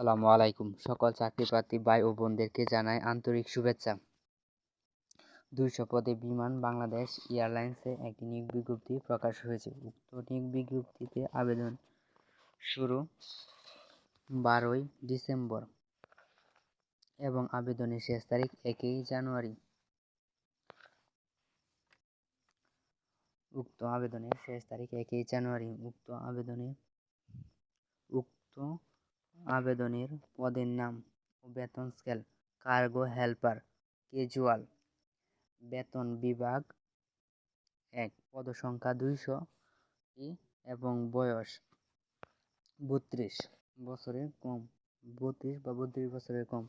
আসসালামু আলাইকুম। সকল চাকরিপ্রার্থী ভাই ও বোনদেরকে জানাই আন্তরিক শুভেচ্ছা। দুইশো পদে বিমান বাংলাদেশ এয়ারলাইন্সে একটি নিয়োগ বিজ্ঞপ্তি প্রকাশ হয়েছে। উক্ত নিয়োগ বিজ্ঞপ্তিতে আবেদন শুরু বারোই ডিসেম্বর এবং আবেদনের শেষ তারিখ একই জানুয়ারি। উক্ত আবেদনের শেষ তারিখ একই জানুয়ারি। উক্ত আবেদনে উক্ত আবেদনের পদের নাম ও বেতন স্কেল কার্গো হেল্পার ক্যাজুয়াল বেতন বিভাগ এক, পদসংখ্যা দুইশো এবং বয়স বত্রিশ, বছরের কম, বত্রিশ বা বত্রিশ বছরের কম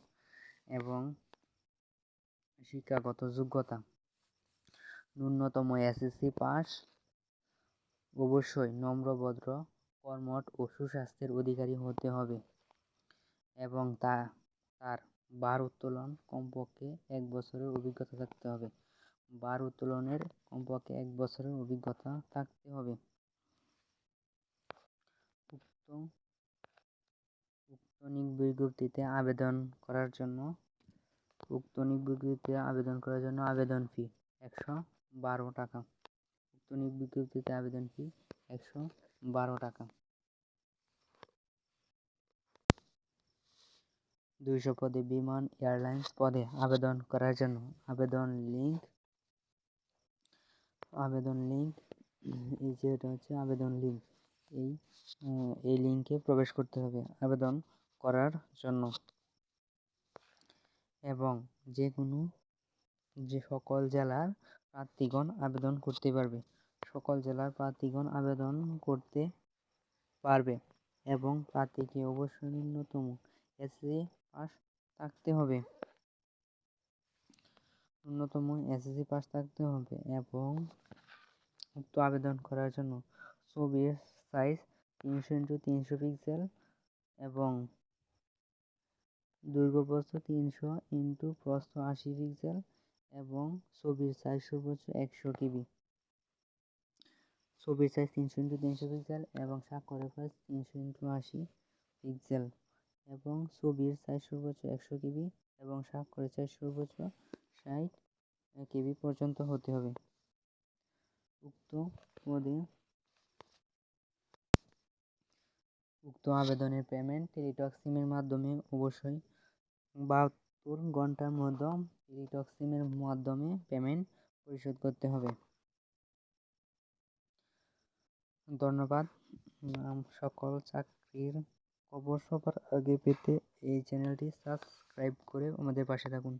এবং শিক্ষাগত যোগ্যতা। ন্যূনতম এসএসসি পাস অবশ্যই নম্রভদ্র কর্মঠ ও সুস্বাস্থ্যের অধিকারী হতে হবে। এবং তা, তার বার উত্তোলন কমপক্ষে এক বছরের অভিজ্ঞতা থাকতে হবে। বার উত্তোলনের কমপক্ষে এক বছরের অভিজ্ঞতা থাকতে হবে। উক্ত উক্ত নিক বিজ্ঞপ্তিতে আবেদন করার জন্য উক্ত নিক বিজ্ঞপ্তিতে আবেদন করার জন্য আবেদন ফি একশো বারো টাকা। উক্ত নিক বিজ্ঞপ্তিতে আবেদন ফি একশো বারো টাকা। দুইশো পদে বিমান এয়ারলাইন্স পদে আবেদন করার জন্য আবেদন লিঙ্ক আবেদন লিঙ্ক এই যে এটা হচ্ছে আবেদন লিঙ্ক এই এই লিঙ্কে প্রবেশ করতে হবে আবেদন করার জন্য। এবং যে কোনো, যে সকল জেলার প্রার্থীগণ আবেদন করতে পারবে, সকল জেলার প্রার্থীগণ আবেদন করতে পারবে এবং প্রার্থীকে অবশ্যই ন্যূনতম এসএসসি পাস থাকতে হবে। ন্যূনতম এসএসসি পাস থাকতে হবে এবং উক্ত আবেদন করার জন্য ছবির সাইজ তিনশো ইন্টু তিনশো পিক্সেল এবং দৈর্ঘ্য প্রস্থ তিনশো ইন্টু প্রস্থ আশি পিক্সেল এবং ছবির সাইজ সর্বোচ্চ একশো কিবি ছবির সাইজ তিনশো ইন্টু তিনশো পিক্সেল এবং স্বাক্ষরের সাইজ তিনশো ইন্টু আশি পিক্সেল এবং ছবির সাইজ সর্বোচ্চ একশো কেবি এবং স্বাক্ষরের সাইজ সর্বোচ্চ ষাট কেবি পর্যন্ত হতে হবে। উক্ত পদে উক্ত আবেদনের পেমেন্ট টেলিটক সিমের মাধ্যমে অবশ্যই বাহাত্তর ঘণ্টার মধ্যে টেলিটক সিমের মাধ্যমে পেমেন্ট পরিশোধ করতে হবে। ধন্যবাদ। সকল চাকরির খবর সবার আগে পেতে এই চ্যানেলটি সাবস্ক্রাইব করে আমাদের পাশে থাকুন।